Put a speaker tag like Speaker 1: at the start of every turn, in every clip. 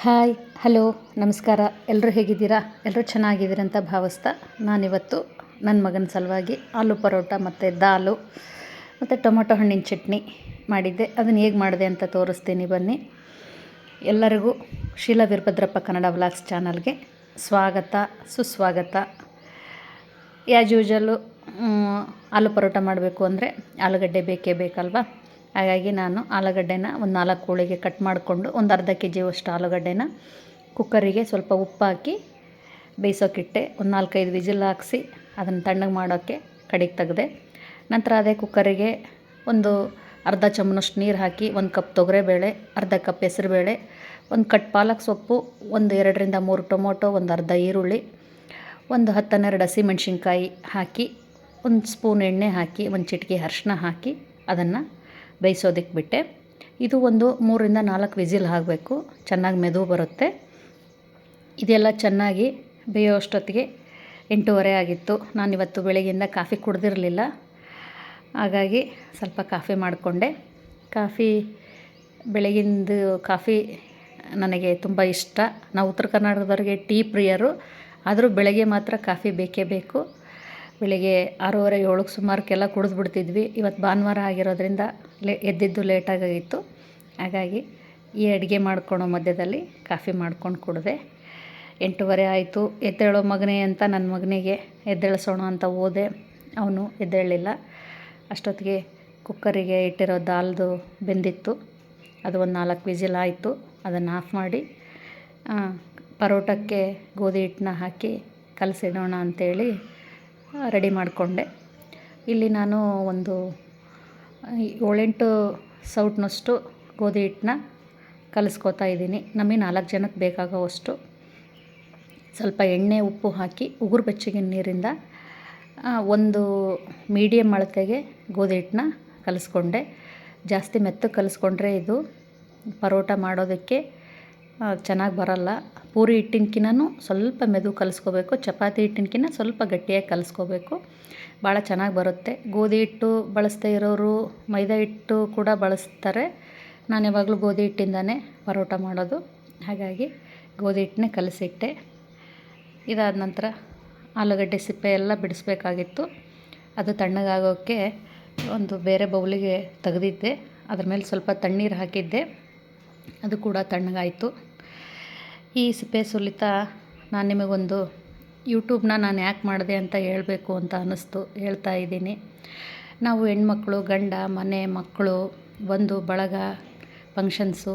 Speaker 1: Hi, hello, ನಮಸ್ಕಾರ. ಎಲ್ಲರೂ ಹೇಗಿದ್ದೀರಾ? ಎಲ್ಲರೂ ಚೆನ್ನಾಗಿದ್ದೀರಂತ ಭಾವಿಸ್ತಾ ನಾನಿವತ್ತು ನನ್ನ ಮಗನ ಸಲುವಾಗಿ ಆಲೂ ಪರೋಟ ಮತ್ತು ದಾಲು ಮತ್ತು ಟೊಮೊಟೊ ಹಣ್ಣಿನ ಚಟ್ನಿ ಮಾಡಿದ್ದೆ. ಅದನ್ನು ಹೇಗೆ ಮಾಡಿದೆ ಅಂತ ತೋರಿಸ್ತೀನಿ ಬನ್ನಿ. ಎಲ್ಲರಿಗೂ ಶೀಲಾ ವೀರಭದ್ರಪ್ಪ ಕನ್ನಡ ವ್ಲಾಗ್ಸ್ ಚಾನಲ್ಗೆ ಸ್ವಾಗತ, ಸುಸ್ವಾಗತ. ಆ್ಯಸ್ ಯೂಶಲು ಆಲೂ ಪರೋಟ ಮಾಡಬೇಕು ಅಂದರೆ ಆಲೂಗಡ್ಡೆ ಬೇಕೇ ಬೇಕಲ್ವಾ? ಹಾಗಾಗಿ ನಾನು ಆಲೂಗಡ್ಡೆನ ಒಂದು ನಾಲ್ಕು ಹೋಳಿಗೆ ಕಟ್ ಮಾಡಿಕೊಂಡು ಒಂದು ಅರ್ಧ ಕೆ ಜಿಯಷ್ಟು ಆಲೂಗಡ್ಡೆನ ಕುಕ್ಕರಿಗೆ ಸ್ವಲ್ಪ ಉಪ್ಪು ಹಾಕಿ ಬೇಯಿಸೋಕ್ಕಿಟ್ಟೆ ಒಂದು ನಾಲ್ಕೈದು ವಿಜಿಲ್ ಹಾಕಿಸಿ ಅದನ್ನು ತಣ್ಣಗೆ ಮಾಡೋಕ್ಕೆ ಕಡೆಗೆ ತೆಗೆದೆ. ನಂತರ ಅದೇ ಕುಕ್ಕರಿಗೆ ಒಂದು ಅರ್ಧ ಚಮಚಷ್ಟು ನೀರು ಹಾಕಿ ಒಂದು ಕಪ್ ತೊಗರೆಬೇಳೆ, ಅರ್ಧ ಕಪ್ ಹೆಸರುಬೇಳೆ, ಒಂದು ಕಟ್ ಪಾಲಕ್ ಸೊಪ್ಪು, ಒಂದು ಎರಡರಿಂದ ಮೂರು ಟೊಮೊಟೊ, ಒಂದು ಅರ್ಧ ಈರುಳ್ಳಿ, ಒಂದು ಹತ್ತನ್ನೆರಡು ಹಸಿಮೆಣ್ಸಿನ್ಕಾಯಿ ಹಾಕಿ ಒಂದು ಸ್ಪೂನ್ ಎಣ್ಣೆ ಹಾಕಿ ಒಂದು ಚಿಟಿಕೆ ಅರ್ಶಿನ ಹಾಕಿ ಅದನ್ನು ಬೇಯಿಸೋದಕ್ಕೆ ಬಿಟ್ಟೆ. ಇದು ಒಂದು ಮೂರಿಂದ ನಾಲ್ಕು ವಿಸಿಲ್ ಆಗಬೇಕು ಚೆನ್ನಾಗಿ ಮೆದು ಬರುತ್ತೆ. ಇದೆಲ್ಲ ಚೆನ್ನಾಗಿ ಬೇಯೋ ಅಷ್ಟೊತ್ತಿಗೆ ಎಂಟೂವರೆ ಆಗಿತ್ತು. ನಾನಿವತ್ತು ಬೆಳಗ್ಗೆಯಿಂದ ಕಾಫಿ ಕುಡ್ದಿರಲಿಲ್ಲ. ಹಾಗಾಗಿ ಸ್ವಲ್ಪ ಕಾಫಿ ಮಾಡಿಕೊಂಡೆ. ಕಾಫಿ ಬೆಳಗಿಂದ ಕಾಫಿ ನನಗೆ ತುಂಬ ಇಷ್ಟ. ನಾವು ಉತ್ತರ ಕರ್ನಾಟಕದವ್ರಿಗೆ ಟೀ ಪ್ರಿಯರು. ಆದರೂ ಬೆಳಗ್ಗೆ ಮಾತ್ರ ಕಾಫಿ ಬೇಕೇ ಬೇಕು. ಬೆಳಿಗ್ಗೆ ಆರೂವರೆ, ಏಳಕ್ಕೆ ಸುಮಾರಕ್ಕೆಲ್ಲ ಕುಡಿದ್ಬಿಡ್ತಿದ್ವಿ. ಇವತ್ತು ಭಾನುವಾರ ಆಗಿರೋದ್ರಿಂದ ಲೇ, ಎದ್ದಿದ್ದು ಲೇಟಾಗಾಗಿತ್ತು ಹಾಗಾಗಿ ಈ ಅಡುಗೆ ಮಾಡ್ಕೊಳೋ ಮಧ್ಯದಲ್ಲಿ ಕಾಫಿ ಮಾಡ್ಕೊಂಡು ಕುಡಿದೆ. ಎಂಟೂವರೆ ಆಯಿತು. ಎದ್ದೇಳೋ ಮಗನೇ ಅಂತ ನನ್ನ ಮಗನಿಗೆ ಎದ್ದೇಳಿಸೋಣ ಅಂತ ಹೋದೆ ಅವನು ಎದ್ದೇಳಲಿಲ್ಲ ಅಷ್ಟೊತ್ತಿಗೆ ಕುಕ್ಕರಿಗೆ ಇಟ್ಟಿರೋ ದಾಲ್ದು ಬೆಂದಿತ್ತು. ಅದು ಒಂದು ನಾಲ್ಕು ವಿಜಿಲ್ ಆಯಿತು. ಅದನ್ನು ಆಫ್ ಮಾಡಿ ಪರೋಟಕ್ಕೆ ಗೋಧಿ ಹಿಟ್ಟನ್ನ ಹಾಕಿ ಕಲಸಿಡೋಣ ಅಂಥೇಳಿ ರೆಡಿ ಮಾಡಿಕೊಂಡೆ. ಇಲ್ಲಿ ನಾನು ಒಂದು ಏಳೆಂಟು ಸೌಟ್ನಷ್ಟು ಗೋಧಿ ಹಿಟ್ಟನ್ನ ಕಲಿಸ್ಕೋತಾ ಇದ್ದೀನಿ. ನಮಗೆ ನಾಲ್ಕು ಜನಕ್ಕೆ ಬೇಕಾಗೋವಷ್ಟು. ಸ್ವಲ್ಪ ಎಣ್ಣೆ, ಉಪ್ಪು ಹಾಕಿ ಉಗುರು ಬೆಚ್ಚಗಿನ ನೀರಿಂದ ಒಂದು ಮೀಡಿಯಮ್ ಅಳತೆಗೆ ಗೋಧಿ ಹಿಟ್ಟನ್ನ ಕಲಿಸ್ಕೊಂಡೆ. ಜಾಸ್ತಿ ಮೆತ್ತಗೆ ಕಲಿಸ್ಕೊಂಡ್ರೆ ಇದು ಪರೋಟ ಮಾಡೋದಕ್ಕೆ ಚೆನ್ನಾಗಿ ಬರೋಲ್ಲ. ಪೂರಿ ಹಿಟ್ಟಿನಕಿನೂ ಸ್ವಲ್ಪ ಮೆದು ಕಲಿಸ್ಕೋಬೇಕು. ಚಪಾತಿ ಹಿಟ್ಟಿನಕಿನ ಸ್ವಲ್ಪ ಗಟ್ಟಿಯಾಗಿ ಕಲಿಸ್ಕೋಬೇಕು. ಭಾಳ ಚೆನ್ನಾಗಿ ಬರುತ್ತೆ. ಗೋಧಿ ಹಿಟ್ಟು ಬಳಸದೇ ಇರೋರು ಮೈದಾ ಹಿಟ್ಟು ಕೂಡ ಬಳಸ್ತಾರೆ. ನಾನು ಯಾವಾಗಲೂ ಗೋಧಿ ಹಿಟ್ಟಿಂದನೇ ಪರೋಟ ಮಾಡೋದು. ಹಾಗಾಗಿ ಗೋಧಿ ಹಿಟ್ಟನ್ನೇ ಕಲಸಿಟ್ಟೆ. ಇದಾದ ನಂತರ ಆಲೂಗಡ್ಡೆ ಸಿಪ್ಪೆ ಎಲ್ಲ ಬಿಡಿಸ್ಬೇಕಾಗಿತ್ತು. ಅದು ತಣ್ಣಗಾಗೋಕ್ಕೆ ಒಂದು ಬೇರೆ ಬೌಲಿಗೆ ತೆಗೆದಿದ್ದೆ. ಅದ್ರ ಮೇಲೆ ಸ್ವಲ್ಪ ತಣ್ಣೀರು ಹಾಕಿದ್ದೆ. ಅದು ಕೂಡ ತಣ್ಣಗಾಯಿತು. ಈ ಸಿಪ್ಪೆ ಸುಲಿತ ನಾನು ನಿಮಗೊಂದು ಯೂಟ್ಯೂಬ್ನ ನಾನು ಯಾಕೆ ಮಾಡಿದೆ ಅಂತ ಹೇಳಬೇಕು ಅಂತ ಅನ್ನಿಸ್ತು ಹೇಳ್ತಾ ಇದ್ದೀನಿ. ನಾವು ಹೆಣ್ಮಕ್ಳು, ಗಂಡ, ಮನೆ, ಮಕ್ಕಳು ಒಂದು ಬಳಗ ಫಂಕ್ಷನ್ಸು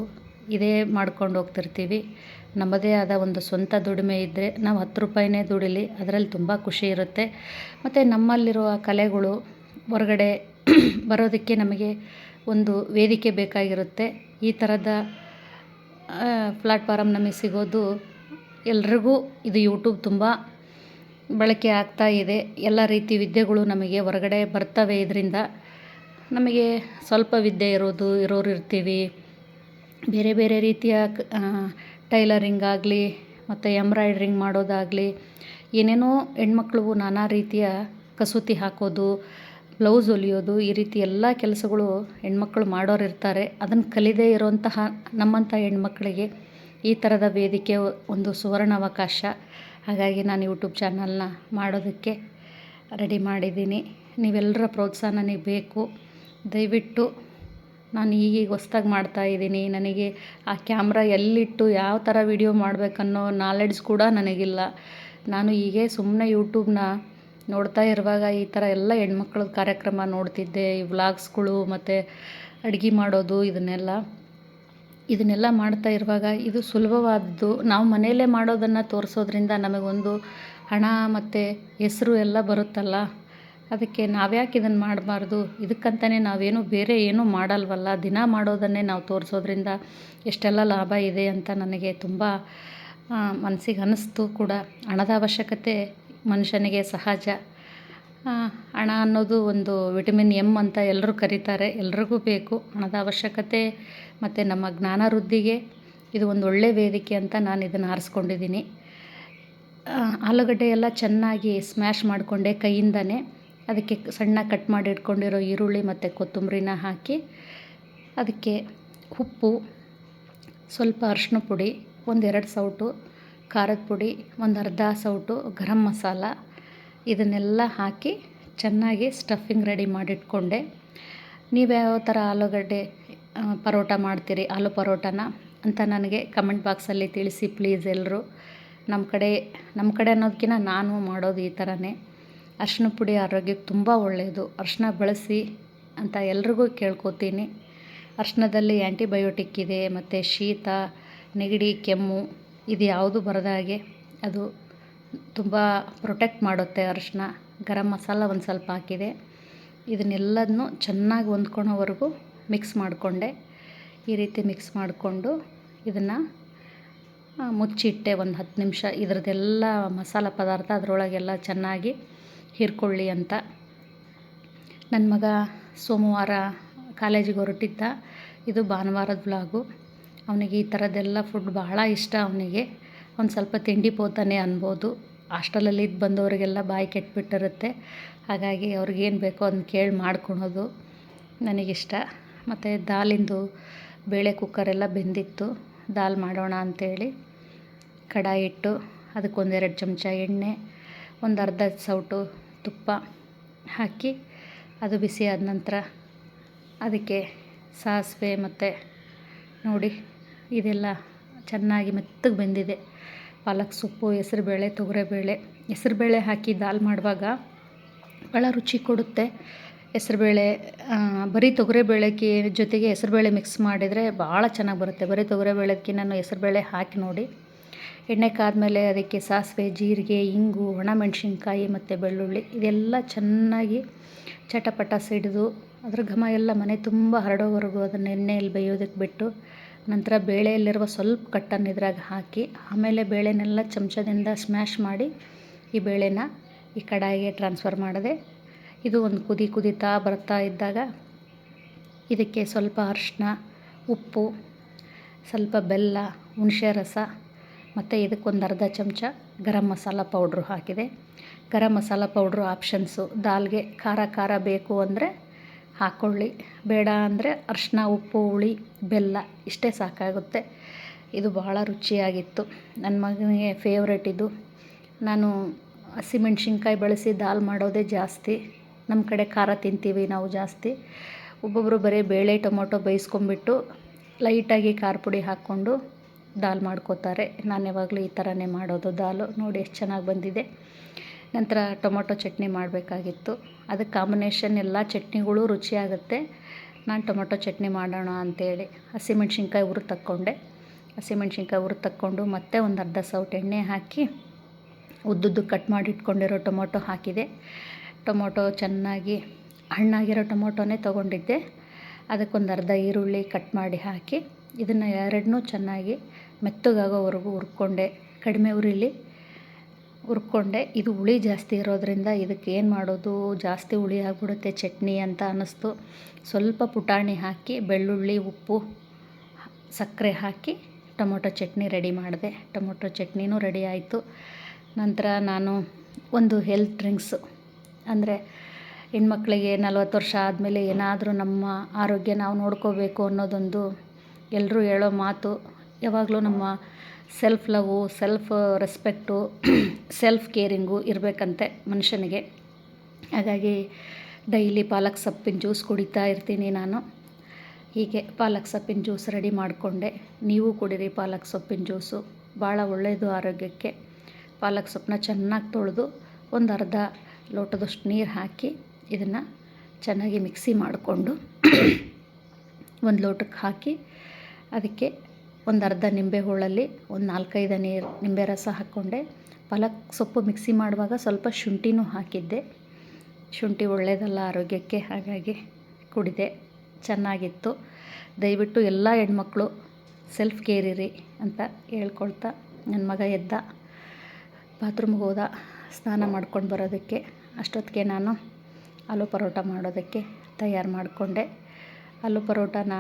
Speaker 1: ಇದೇ ಮಾಡ್ಕೊಂಡು ಹೋಗ್ತಿರ್ತೀವಿ. ನಮ್ಮದೇ ಆದ ಒಂದು ಸ್ವಂತ ದುಡಿಮೆ ಇದ್ದರೆ ನಾವು ಹತ್ತು ರೂಪಾಯಿನೇ ದುಡಿಲಿ, ಅದರಲ್ಲಿ ತುಂಬ ಖುಷಿ ಇರುತ್ತೆ. ಮತ್ತು ನಮ್ಮಲ್ಲಿರುವ ಕಲೆಗಳು ಹೊರಗಡೆ ಬರೋದಕ್ಕೆ ನಮಗೆ ಒಂದು ವೇದಿಕೆ ಬೇಕಾಗಿರುತ್ತೆ. ಈ ಥರದ ಪ್ಲಾಟ್ಫಾರಮ್ ನಮಗೆ ಸಿಗೋದು ಎಲ್ರಿಗೂ ಇದು ಯೂಟ್ಯೂಬ್ ತುಂಬ ಬಳಕೆ ಆಗ್ತಾ ಇದೆ. ಎಲ್ಲ ರೀತಿ ವಿದ್ಯೆಗಳು ನಮಗೆ ಹೊರಗಡೆ ಬರ್ತವೆ ಇದರಿಂದ ನಮಗೆ ಸ್ವಲ್ಪ ವಿದ್ಯೆ ಇರೋದು, ಇರೋರು ಇರ್ತೀವಿ. ಬೇರೆ ಬೇರೆ ರೀತಿಯ ಟೈಲರಿಂಗ್ ಆಗಲಿ ಮತ್ತು ಎಂಬ್ರಾಯ್ಡ್ರಿಂಗ್ ಮಾಡೋದಾಗಲಿ ಏನೇನೋ ಹೆಣ್ಮಕ್ಳು ನಾನಾ ರೀತಿಯ ಕಸೂತಿ ಹಾಕೋದು ಬ್ಲೌಸ್ ಹೊಲಿಯೋದು, ಈ ರೀತಿ ಎಲ್ಲ ಕೆಲಸಗಳು ಹೆಣ್ಮಕ್ಳು ಮಾಡೋರು ಇರ್ತಾರೆ. ಅದನ್ನು ಕಲಿದೇ ಇರುವಂತಹ ನಮ್ಮಂಥ ಹೆಣ್ಮಕ್ಳಿಗೆ ಈ ಥರದ ವೇದಿಕೆ ಒಂದು ಸುವರ್ಣ ಅವಕಾಶ ಹಾಗಾಗಿ ನಾನು ಯೂಟ್ಯೂಬ್ ಚಾನಲ್ನ ಮಾಡೋದಕ್ಕೆ ರೆಡಿ ಮಾಡಿದ್ದೀನಿ. ನೀವೆಲ್ಲರ ಪ್ರೋತ್ಸಾಹ ನನಗೆ ಬೇಕು. ದಯವಿಟ್ಟು ನಾನು ಈಗೀಗ ಹೊಸ್ದಾಗಿ ಮಾಡ್ತಾಯಿದ್ದೀನಿ ನನಗೆ ಆ ಕ್ಯಾಮ್ರಾ ಎಲ್ಲಿಟ್ಟು ಯಾವ ಥರ ವೀಡಿಯೋ ಮಾಡಬೇಕನ್ನೋ ನಾಲೆಡ್ಜ್ ಕೂಡ ನನಗಿಲ್ಲ. ನಾನು ಹೀಗೆ ಸುಮ್ಮನೆ ಯೂಟ್ಯೂಬ್ನ ನೋಡ್ತಾ ಇರುವಾಗ ಈ ಥರ ಎಲ್ಲ ಹೆಣ್ಮಕ್ಳ ಕಾರ್ಯಕ್ರಮ ನೋಡ್ತಿದ್ದೆ, ಈ ವ್ಲಾಗ್ಸ್ಗಳು ಮತ್ತು ಅಡುಗೆ ಮಾಡೋದು ಇದನ್ನೆಲ್ಲ. ಇದನ್ನೆಲ್ಲ ಮಾಡ್ತಾ ಇರುವಾಗ ಇದು ಸುಲಭವಾದದ್ದು ನಾವು ಮನೆಯಲ್ಲೇ ಮಾಡೋದನ್ನು ತೋರಿಸೋದ್ರಿಂದ ನಮಗೊಂದು ಹಣ ಮತ್ತು ಹೆಸರು ಎಲ್ಲ ಬರುತ್ತಲ್ಲ, ಅದಕ್ಕೆ ನಾವ್ಯಾಕೆ ಇದನ್ನು ಮಾಡಬಾರ್ದು? ಇದಕ್ಕಂತಲೇ ನಾವೇನು ಬೇರೆ ಏನೂ ಮಾಡಲ್ವಲ್ಲ? ದಿನ ಮಾಡೋದನ್ನೇ ನಾವು ತೋರಿಸೋದ್ರಿಂದ ಎಷ್ಟೆಲ್ಲ ಲಾಭ ಇದೆ ಅಂತ ನನಗೆ ತುಂಬ ಮನಸ್ಸಿಗೆ ಅನ್ನಿಸ್ತು ಕೂಡ. ಹಣದ ಅವಶ್ಯಕತೆ ಮನುಷ್ಯನಿಗೆ ಸಹಜ. ಹಣ ಅನ್ನೋದು ಒಂದು ವಿಟಮಿನ್ ಎಂ ಅಂತ ಎಲ್ಲರೂ ಕರೀತಾರೆ, ಎಲ್ರಿಗೂ ಬೇಕು. ಹಣದ ಅವಶ್ಯಕತೆ ಮತ್ತು ನಮ್ಮ ಜ್ಞಾನ ವೃದ್ಧಿಗೆ ಇದು ಒಂದು ಒಳ್ಳೆಯ ವೇದಿಕೆ ಅಂತ ನಾನು ಇದನ್ನು ಆರಿಸ್ಕೊಂಡಿದ್ದೀನಿ. ಆಲೂಗಡ್ಡೆ ಎಲ್ಲ ಚೆನ್ನಾಗಿ ಸ್ಮ್ಯಾಶ್ ಮಾಡಿಕೊಂಡೆ ಕೈಯಿಂದನೇ. ಅದಕ್ಕೆ ಸಣ್ಣ ಕಟ್ ಮಾಡಿ ಇಟ್ಕೊಂಡಿರೋ ಈರುಳ್ಳಿ ಮತ್ತು ಕೊತ್ತಂಬರಿನ ಹಾಕಿ ಅದಕ್ಕೆ ಉಪ್ಪು, ಸ್ವಲ್ಪ ಅರಿಶಿನ ಪುಡಿ, ಒಂದೆರಡು ಸೌಟು ಖಾರದ ಪುಡಿ, ಒಂದು ಅರ್ಧ ಸೌಟು ಗರಂ ಮಸಾಲ, ಇದನ್ನೆಲ್ಲ ಹಾಕಿ ಚೆನ್ನಾಗಿ ಸ್ಟಫಿಂಗ್ ರೆಡಿ ಮಾಡಿಟ್ಕೊಂಡೆ. ನೀವು ಯಾವ ಥರ ಆಲೂಗಡ್ಡೆ ಪರೋಟ ಮಾಡ್ತೀರಿ, ಆಲೂ ಪರೋಟನ ಅಂತ ನನಗೆ ಕಮೆಂಟ್ ಬಾಕ್ಸಲ್ಲಿ ತಿಳಿಸಿ ಪ್ಲೀಸ್ ಎಲ್ಲರೂ ನಮ್ಮ ಕಡೆ ನಮ್ಮ ಕಡೆ ಅನ್ನೋದಕ್ಕಿಂತ ನಾನು ಮಾಡೋದು ಈ ಥರನೇ ಅರಿಶಿನ ಪುಡಿ ಆರೋಗ್ಯಕ್ಕೆ ತುಂಬ ಒಳ್ಳೆಯದು ಅರಿಶಿನ ಬಳಸಿ ಅಂತ ಎಲ್ರಿಗೂ ಕೇಳ್ಕೊತೀನಿ. ಅರಿಶಿನದಲ್ಲಿ ಆ್ಯಂಟಿಬಯೋಟಿಕ್ ಇದೆ, ಮತ್ತು ಶೀತ, ನೆಗಡಿ, ಕೆಮ್ಮು ಇದು ಯಾವುದು ಬರದ ಹಾಗೆ ಅದು ತುಂಬ ಪ್ರೊಟೆಕ್ಟ್ ಮಾಡುತ್ತೆ ಅರಿಶಿನ ಗರಂ ಮಸಾಲ ಒಂದು ಸ್ವಲ್ಪ ಹಾಕಿದೆ. ಇದನ್ನೆಲ್ಲದನ್ನು ಚೆನ್ನಾಗಿ ಹೊಂದ್ಕೊಳೋವರೆಗೂ ಮಿಕ್ಸ್ ಮಾಡಿಕೊಂಡೆ. ಈ ರೀತಿ ಮಿಕ್ಸ್ ಮಾಡಿಕೊಂಡು ಇದನ್ನು ಮುಚ್ಚಿಟ್ಟೆ ಒಂದು ಹತ್ತು ನಿಮಿಷ. ಇದರದೆಲ್ಲ ಮಸಾಲ ಪದಾರ್ಥ ಅದರೊಳಗೆಲ್ಲ ಚೆನ್ನಾಗಿ ಹೀರ್ಕೊಳ್ಳಿ ಅಂತ. ನನ್ನ ಮಗ ಸೋಮವಾರ ಕಾಲೇಜಿಗೆ ಹೊರಟಿದ್ದ. ಇದು ಭಾನುವಾರದ ವ್ಲಾಗು ಅವನಿಗೆ ಈ ಥರದ್ದೆಲ್ಲ ಫುಡ್ ಬಹಳ ಇಷ್ಟ ಅವನಿಗೆ. ಅವ್ನು ಸ್ವಲ್ಪ ತಿಂಡಿ ಪೋತಾನೆ ಅನ್ಬೋದು. ಹಾಸ್ಟೆಲಲ್ಲಿ ಇದ್ದು ಬಂದವರಿಗೆಲ್ಲ ಬಾಯಿ ಕೆಟ್ಬಿಟ್ಟಿರುತ್ತೆ. ಹಾಗಾಗಿ ಅವ್ರಿಗೇನು ಬೇಕೋ ಅದನ್ನ ಕೇಳಿ ಮಾಡ್ಕೊಳೋದು ನನಗಿಷ್ಟ. ಮತ್ತು ದಾಲಿಂದು ಬೇಳೆ ಕುಕ್ಕರೆಲ್ಲ ಬೆಂದಿತ್ತು. ದಾಲ್ ಮಾಡೋಣ ಅಂಥೇಳಿ ಕಡಾಯಿ ಇಟ್ಟು ಅದಕ್ಕೊಂದೆರಡು ಚಮಚ ಎಣ್ಣೆ, ಒಂದು ಅರ್ಧ ಸೌಟು ತುಪ್ಪ ಹಾಕಿ ಅದು ಬಿಸಿ ಆದ ನಂತರ ಅದಕ್ಕೆ ಸಾಸಿವೆ ಮತ್ತು ನೋಡಿ, ಇದೆಲ್ಲ ಚೆನ್ನಾಗಿ ಮೆತ್ತಗೆ ಬೆಂದಿದೆ. ಪಾಲಕ್ ಸೊಪ್ಪು ಹೆಸ್ರುಬೇಳೆ, ತೊಗರಿಬೇಳೆ. ಹೆಸ್ರುಬೇಳೆ ಹಾಕಿ ದಾಲ್ ಮಾಡುವಾಗ ಭಾಳ ರುಚಿ ಕೊಡುತ್ತೆ. ಹೆಸ್ರುಬೇಳೆ ಬರೀ ತೊಗರಿಬೇಳೆಗೆ ಜೊತೆಗೆ ಹೆಸ್ರುಬೇಳೆ ಮಿಕ್ಸ್ ಮಾಡಿದರೆ ಭಾಳ ಚೆನ್ನಾಗಿ ಬರುತ್ತೆ. ಬರೀ ತೊಗರಿಬೇಳೆಗೆ ನಾನು ಹೆಸ್ರುಬೇಳೆ ಹಾಕಿ ನೋಡಿ. ಎಣ್ಣೆ ಕಾದ್ಮೇಲೆ ಅದಕ್ಕೆ ಸಾಸಿವೆ, ಜೀರಿಗೆ, ಇಂಗು ಒಣಮೆಣ್ಸಿನ್ಕಾಯಿ ಮತ್ತು ಬೆಳ್ಳುಳ್ಳಿ ಇದೆಲ್ಲ ಚೆನ್ನಾಗಿ ಚಟಪಟ ಸಿಡಿದು ಅದ್ರ ಘಮ ಎಲ್ಲ ಮನೆ ತುಂಬ ಹರಡೋವರೆಗೂ ಅದನ್ನು ಎಣ್ಣೆಯಲ್ಲಿ ಬೇಯೋದಕ್ಕೆ ಬಿಟ್ಟು ನಂತರ ಬೇಳೆಯಲ್ಲಿರುವ ಸ್ವಲ್ಪ ಕಟ್ಟನ್ನು ಇದ್ರಾಗ ಹಾಕಿ ಆಮೇಲೆ ಬೇಳೆನೆಲ್ಲ ಚಮಚದಿಂದ ಸ್ಮ್ಯಾಶ್ ಮಾಡಿ ಈ ಬೇಳೆನ ಈ ಕಡಾಯಿಗೆ ಟ್ರಾನ್ಸ್ಫರ್ ಮಾಡಿದೆ ಇದು ಒಂದು ಕುದಿ ಕುದಿತಾ ಬರ್ತಾ ಇದ್ದಾಗ ಇದಕ್ಕೆ ಸ್ವಲ್ಪ ಅರಿಶಿನ ಉಪ್ಪು, ಸ್ವಲ್ಪ ಬೆಲ್ಲ, ಹುಣಸೆ ರಸ ಮತ್ತು ಇದಕ್ಕೊಂದು ಅರ್ಧ ಚಮಚ ಗರಂ ಮಸಾಲ ಪೌಡ್ರು ಹಾಕಿದೆ. ಗರಂ ಮಸಾಲ ಪೌಡ್ರು ಆಪ್ಷನ್ಸು ದಾಲ್ಗೆ ಖಾರ ಖಾರ ಬೇಕು ಅಂದರೆ ಹಾಕ್ಕೊಳ್ಳಿ ಬೇಡ ಅಂದರೆ ಅರಿಶಿನ ಉಪ್ಪು, ಹುಳಿ, ಬೆಲ್ಲ ಇಷ್ಟೇ ಸಾಕಾಗುತ್ತೆ. ಇದು ಬಹಳ ರುಚಿಯಾಗಿತ್ತು. ನನ್ನ ಮಗನಿಗೆ ಫೇವ್ರೇಟ್ ಇದು. ನಾನು ಹಸಿಮೆಣ್ಸಿನ್ಕಾಯಿ ಬಳಸಿ ದಾಲ್ ಮಾಡೋದೇ ಜಾಸ್ತಿ. ನಮ್ಮ ಕಡೆ ಖಾರ ತಿಂತೀವಿ ನಾವು ಜಾಸ್ತಿ. ಒಬ್ಬೊಬ್ಬರು ಬರೀ ಬೇಳೆ, ಟೊಮೊಟೊ ಬೇಯಿಸ್ಕೊಂಬಿಟ್ಟು ಲೈಟಾಗಿ ಖಾರ ಪುಡಿ ಹಾಕ್ಕೊಂಡು ದಾಲ್ ಮಾಡ್ಕೋತಾರೆ. ನಾನು ಯಾವಾಗಲೂ ಈ ಥರನೇ ಮಾಡೋದು ದಾಲು. ನೋಡಿ ಎಷ್ಟು ಚೆನ್ನಾಗಿ ಬಂದಿದೆ. ನಂತರ ಟೊಮೊಟೊ ಚಟ್ನಿ ಮಾಡಬೇಕಾಗಿತ್ತು. ಅದಕ್ಕೆ ಕಾಂಬಿನೇಷನ್ ಎಲ್ಲ ಚಟ್ನಿಗಳು ರುಚಿಯಾಗುತ್ತೆ. ನಾನು ಟೊಮೊಟೊ ಚಟ್ನಿ ಮಾಡೋಣ ಅಂಥೇಳಿ ಹಸಿಮೆಣ್ಸಿನ್ಕಾಯಿ ಹುರಿದು ತಕ್ಕೊಂಡೆ. ಹಸಿಮೆಣ್ಸಿನ್ಕಾಯಿ ಹುರಿದು ತಕ್ಕೊಂಡು ಮತ್ತೆ ಒಂದು ಅರ್ಧ ಸೌಟ್ ಎಣ್ಣೆ ಹಾಕಿ ಉದ್ದುದ್ದು ಕಟ್ ಮಾಡಿ ಇಟ್ಕೊಂಡಿರೋ ಟೊಮೊಟೊ ಹಾಕಿದೆ. ಟೊಮೊಟೊ ಚೆನ್ನಾಗಿ ಹಣ್ಣಾಗಿರೋ ಟೊಮೊಟೊನೇ ತೊಗೊಂಡಿದ್ದೆ. ಅದಕ್ಕೊಂದು ಅರ್ಧ ಈರುಳ್ಳಿ ಕಟ್ ಮಾಡಿ ಹಾಕಿ, ಇದನ್ನು ಎರಡನ್ನೂ ಚೆನ್ನಾಗಿ ಮೆತ್ತಗಾಗೋವರೆಗೂ ಹುರ್ಕೊಂಡೆ. ಕಡಿಮೆ ಉರಿಲಿ ಹುರ್ಕೊಂಡೆ. ಇದು ಹುಳಿ ಜಾಸ್ತಿ ಇರೋದರಿಂದ ಇದಕ್ಕೆ ಏನು ಮಾಡೋದು? ಜಾಸ್ತಿ ಹುಳಿ ಆಗಿಬಿಡುತ್ತೆ ಚಟ್ನಿ ಅಂತ ಅನ್ನಿಸ್ತು. ಸ್ವಲ್ಪ ಪುಟಾಣಿ ಹಾಕಿ, ಬೆಳ್ಳುಳ್ಳಿ, ಉಪ್ಪು, ಸಕ್ಕರೆ ಹಾಕಿ ಟೊಮೊಟೊ ಚಟ್ನಿ ರೆಡಿ ಮಾಡಿದೆ. ಟೊಮೊಟೊ ಚಟ್ನಿನೂ ರೆಡಿ ಆಯಿತು. ನಂತರ ನಾನು ಒಂದು ಹೆಲ್ತ್ ಡ್ರಿಂಕ್ಸು ಅಂದರೆ ಹೆಣ್ಮಕ್ಳಿಗೆ ನಲ್ವತ್ತು ವರ್ಷ ಆದಮೇಲೆ ಏನಾದರೂ ನಮ್ಮ ಆರೋಗ್ಯ ನಾವು ನೋಡ್ಕೋಬೇಕು ಅನ್ನೋದೊಂದು ಎಲ್ಲರೂ ಹೇಳೋ ಮಾತು. ಯಾವಾಗಲೂ ನಮ್ಮ self love self respect self caring ಇರಬೇಕಂತೆ ಮನುಷ್ಯನಿಗೆ. ಹಾಗಾಗಿ ಡೈಲಿ ಪಾಲಕ್ ಸೊಪ್ಪಿನ ಜ್ಯೂಸ್ ಕುಡಿತಾ ಇರ್ತೀನಿ ನಾನು. ಹೀಗೆ ಪಾಲಕ್ ಸೊಪ್ಪಿನ ಜ್ಯೂಸ್ ರೆಡಿ ಮಾಡಿಕೊಂಡೆ. ನೀವು ಕುಡಿರಿ ಪಾಲಕ್ ಸೊಪ್ಪಿನ ಜ್ಯೂಸು. ಭಾಳ ಒಳ್ಳೆಯದು ಆರೋಗ್ಯಕ್ಕೆ. ಪಾಲಕ್ ಸೊಪ್ಪನ್ನ ಚೆನ್ನಾಗಿ ತೊಳೆದು ಒಂದು ಅರ್ಧ ಲೋಟದಷ್ಟು ನೀರು ಹಾಕಿ ಇದನ್ನು ಚೆನ್ನಾಗಿ ಮಿಕ್ಸಿ ಮಾಡಿಕೊಂಡು ಒಂದು ಲೋಟಕ್ಕೆ ಹಾಕಿ ಅದಕ್ಕೆ ಒಂದು ಅರ್ಧ ನಿಂಬೆ ಹೋಳಲ್ಲಿ, ಒಂದು ನಾಲ್ಕೈದು ನೀರು ನಿಂಬೆ ರಸ ಹಾಕ್ಕೊಂಡೆ ಪಾಲಕ್ ಸೊಪ್ಪು ಮಿಕ್ಸಿ ಮಾಡುವಾಗ ಸ್ವಲ್ಪ ಶುಂಠಿನೂ ಹಾಕಿದ್ದೆ. ಶುಂಠಿ ಒಳ್ಳೆಯದಲ್ಲ ಆರೋಗ್ಯಕ್ಕೆ ಹಾಗಾಗಿ ಕುಡಿದೆ. ಚೆನ್ನಾಗಿತ್ತು. ದಯವಿಟ್ಟು ಎಲ್ಲ ಹೆಣ್ಮಕ್ಳು ಸೆಲ್ಫ್ ಕೇರ್ ಇರಿ ಅಂತ ಹೇಳ್ಕೊಳ್ತಾ ನನ್ನ ಮಗ ಎದ್ದ ಬಾತ್ರೂಮ್ಗೆ ಹೋದ. ಸ್ನಾನ ಮಾಡ್ಕೊಂಡು ಬರೋದಕ್ಕೆ, ಅಷ್ಟೊತ್ತಿಗೆ ನಾನು ಆಲೂ ಪರೋಟ ಮಾಡೋದಕ್ಕೆ ತಯಾರು ಮಾಡಿಕೊಂಡೆ. ಆಲೂ ಪರೋಟನ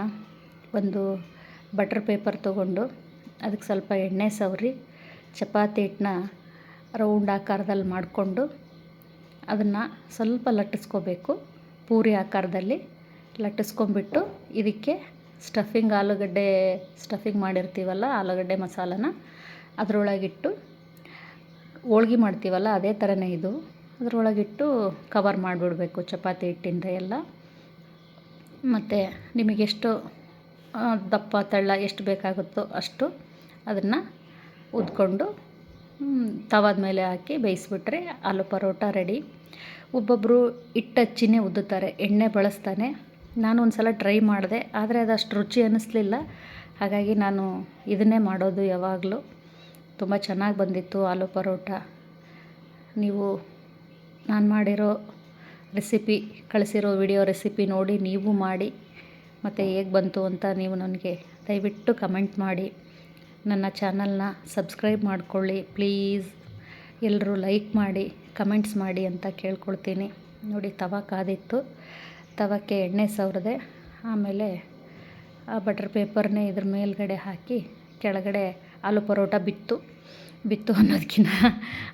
Speaker 1: ಒಂದು ಬಟ್ರ್ ಪೇಪರ್ ತೊಗೊಂಡು ಅದಕ್ಕೆ ಸ್ವಲ್ಪ ಎಣ್ಣೆ ಸವರಿ, ಚಪಾತಿ ಹಿಟ್ಟನ್ನ ರೌಂಡ್ ಆಕಾರದಲ್ಲಿ ಮಾಡಿಕೊಂಡು ಅದನ್ನು ಸ್ವಲ್ಪ ಲಟ್ಟಿಸ್ಕೋಬೇಕು. ಪೂರಿ ಆಕಾರದಲ್ಲಿ ಲಟ್ಟಿಸ್ಕೊಂಬಿಟ್ಟು ಇದಕ್ಕೆ ಸ್ಟಫಿಂಗ್ ಆಲೂಗಡ್ಡೆ ಸ್ಟಫಿಂಗ್ ಮಾಡಿರ್ತೀವಲ್ಲ ಆಲೂಗಡ್ಡೆ ಮಸಾಲನ ಅದರೊಳಗಿಟ್ಟು ಹೋಳ್ಗೆ ಮಾಡ್ತೀವಲ್ಲ ಅದೇ ಥರನೇ ಇದು. ಅದರೊಳಗಿಟ್ಟು ಕವರ್ ಮಾಡಿಬಿಡ್ಬೇಕು ಚಪಾತಿ ಹಿಟ್ಟಿಂದ ಎಲ್ಲ. ಮತ್ತು ನಿಮಗೆಷ್ಟು ದಪ್ಪ ತೆಳ್ಳ ಎಷ್ಟು ಬೇಕಾಗುತ್ತೋ ಅಷ್ಟು ಅದನ್ನು ಉದ್ಕೊಂಡು ತವಾದ ಮೇಲೆ ಹಾಕಿ ಬೇಯಿಸ್ಬಿಟ್ರೆ ಆಲೂ ಪರೋಟ ರೆಡಿ. ಒಬ್ಬೊಬ್ಬರು ಹಿಟ್ಟು ಹಚ್ಚಿನೇ ಉದ್ದುತ್ತಾರೆ, ಎಣ್ಣೆ ಬಳಸ್ತಾನೆ. ನಾನು ಒಂದು ಸಲ ಟ್ರೈ ಮಾಡಿದೆ, ಆದರೆ ಅದು ಅಷ್ಟು ರುಚಿ ಅನ್ನಿಸ್ಲಿಲ್ಲ ಹಾಗಾಗಿ ನಾನು ಇದನ್ನೇ ಮಾಡೋದು ಯಾವಾಗಲೂ. ತುಂಬ ಚೆನ್ನಾಗಿ ಬಂದಿತ್ತು ಆಲೂ ಪರೋಟ. ನೀವು ನಾನು ಮಾಡಿರೋ ರೆಸಿಪಿ, ಕಳಿಸಿರೋ ವಿಡಿಯೋ ರೆಸಿಪಿ ನೋಡಿ, ನೀವು ಮಾಡಿ. ಮತ್ತು ಹೇಗೆ ಬಂತು ಅಂತ ನೀವು ನನಗೆ ದಯವಿಟ್ಟು ಕಮೆಂಟ್ ಮಾಡಿ. ನನ್ನ ಚಾನಲ್ನ ಸಬ್ಸ್ಕ್ರೈಬ್ ಮಾಡಿಕೊಳ್ಳಿ, ಪ್ಲೀಸ್. ಎಲ್ಲರೂ ಲೈಕ್ ಮಾಡಿ, ಕಮೆಂಟ್ಸ್ ಮಾಡಿ ಅಂತ ಕೇಳ್ಕೊಳ್ತೀನಿ. ನೋಡಿ, ತವ ಕಾದಿತ್ತು. ತವಕ್ಕೆ ಎಣ್ಣೆ ಸವರಿದೆ. ಆಮೇಲೆ ಆ ಬಟರ್ ಪೇಪರ್ನೇ ಇದ್ರ ಮೇಲ್ಗಡೆ ಹಾಕಿ ಕೆಳಗಡೆ ಆಲೂ ಪರೋಟ ಬಿತ್ತು. ಬಿತ್ತು ಅನ್ನೋದಕ್ಕಿಂತ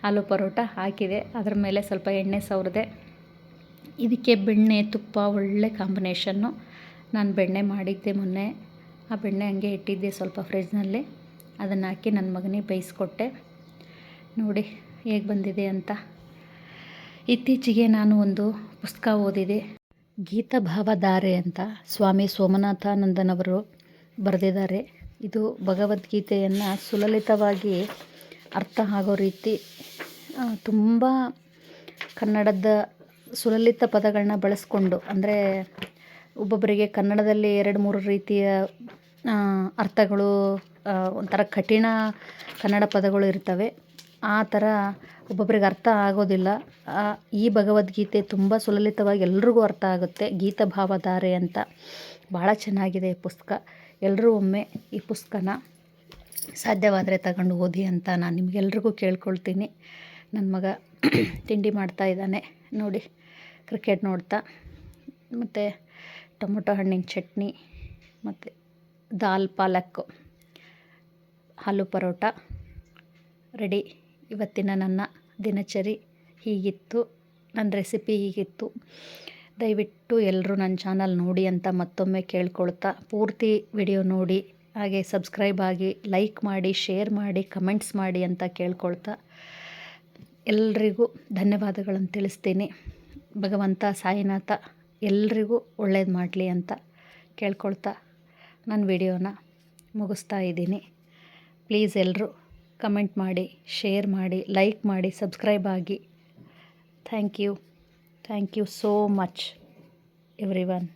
Speaker 1: ಆಲೂ ಪರೋಟ ಹಾಕಿದೆ. ಅದ್ರ ಮೇಲೆ ಸ್ವಲ್ಪ ಎಣ್ಣೆ ಸವರಿದೆ. ಇದಕ್ಕೆ ಬೆಣ್ಣೆ, ತುಪ್ಪ ಒಳ್ಳೆ ಕಾಂಬಿನೇಷನ್ನು ನಾನು ಬೆಣ್ಣೆ ಮಾಡಿದ್ದೆ ಮೊನ್ನೆ. ಆ ಬೆಣ್ಣೆ ಹಂಗೆ ಇಟ್ಟಿದ್ದೆ ಸ್ವಲ್ಪ ಫ್ರಿಜ್ನಲ್ಲಿ ಅದನ್ನು ಹಾಕಿ ನನ್ನ ಮಗನಿಗೆ ಬೇಯಿಸ್ಕೊಟ್ಟೆ. ನೋಡಿ ಹೇಗೆ ಬಂದಿದೆ ಅಂತ. ಇತ್ತೀಚೆಗೆ ನಾನು ಒಂದು ಪುಸ್ತಕ ಓದಿದೆ. ಗೀತಭಾವಧಾರೆ ಅಂತ ಸ್ವಾಮಿ ಸೋಮನಾಥಾನಂದನವರು ಬರೆದಿದ್ದಾರೆ. ಇದು ಭಗವದ್ಗೀತೆಯನ್ನು ಸುಲಲಿತವಾಗಿ ಅರ್ಥ ಆಗೋ ರೀತಿ ತುಂಬ ಕನ್ನಡದ ಸುಲಲಿತ ಪದಗಳನ್ನ ಬಳಸ್ಕೊಂಡು, ಅಂದರೆ ಒಬ್ಬೊಬ್ಬರಿಗೆ ಕನ್ನಡದಲ್ಲಿ ಎರಡು ಮೂರು ರೀತಿಯ ಅರ್ಥಗಳು ಒಂಥರ ಕಠಿಣ ಕನ್ನಡ ಪದಗಳು ಇರ್ತವೆ. ಆ ಥರ ಒಬ್ಬೊಬ್ಬರಿಗೆ ಅರ್ಥ ಆಗೋದಿಲ್ಲ. ಈ ಭಗವದ್ಗೀತೆ ತುಂಬ ಸುಲಲಿತವಾಗಿ ಎಲ್ರಿಗೂ ಅರ್ಥ ಆಗುತ್ತೆ. ಗೀತಭಾವಧಾರೆ ಅಂತ. ಭಾಳ ಚೆನ್ನಾಗಿದೆ ಈ ಪುಸ್ತಕ. ಎಲ್ಲರೂ ಒಮ್ಮೆ ಈ ಪುಸ್ತಕನ ಸಾಧ್ಯವಾದರೆ ತಗೊಂಡು ಓದಿ ಅಂತ ನಾನು ನಿಮಗೆಲ್ರಿಗೂ ಕೇಳ್ಕೊಳ್ತೀನಿ. ನನ್ನ ಮಗ ತಿಂಡಿ ಮಾಡ್ತಾ ಇದ್ದಾನೆ. ನೋಡಿ, ಕ್ರಿಕೆಟ್ ನೋಡ್ತಾ. ಮತ್ತು ಟೊಮೊಟೊ ಹಣ್ಣಿನ ಚಟ್ನಿ ಮತ್ತು ದಾಲ್ ಪಾಲಕ್ ಆಲೂ ಪರೋಟ ರೆಡಿ. ಇವತ್ತಿನ ನನ್ನ ದಿನಚರಿ ಹೀಗಿತ್ತು, ನನ್ನ ರೆಸಿಪಿ ಹೀಗಿತ್ತು. ದಯವಿಟ್ಟು ಎಲ್ಲರೂ ನನ್ನ ಚಾನಲ್ ನೋಡಿ ಅಂತ ಮತ್ತೊಮ್ಮೆ ಕೇಳ್ಕೊಳ್ತಾ, ಪೂರ್ತಿ ವಿಡಿಯೋ ನೋಡಿ, ಹಾಗೆ ಸಬ್ಸ್ಕ್ರೈಬ್ ಆಗಿ ಲೈಕ್ ಮಾಡಿ, ಶೇರ್ ಮಾಡಿ, ಕಮೆಂಟ್ಸ್ ಮಾಡಿ ಅಂತ ಕೇಳ್ಕೊಳ್ತಾ. ಎಲ್ರಿಗೂ ಧನ್ಯವಾದಗಳನ್ನು ತಿಳಿಸ್ತೀನಿ. ಭಗವಂತ, ಸಾಯಿನಾಥ ಎಲ್ರಿಗೂ ಒಳ್ಳೇದು ಮಾಡಲಿ ಅಂತ ಕೇಳ್ಕೊಳ್ತಾ ನನ್ನ ವಿಡಿಯೋನ ಮುಗಿಸ್ತಾ ಇದ್ದೀನಿ. ಪ್ಲೀಸ್ ಎಲ್ಲರೂ ಕಮೆಂಟ್ ಮಾಡಿ, ಶೇರ್ ಮಾಡಿ, ಲೈಕ್ ಮಾಡಿ, ಸಬ್ಸ್ಕ್ರೈಬ್ ಆಗಿ. Thank you. Thank you so much everyone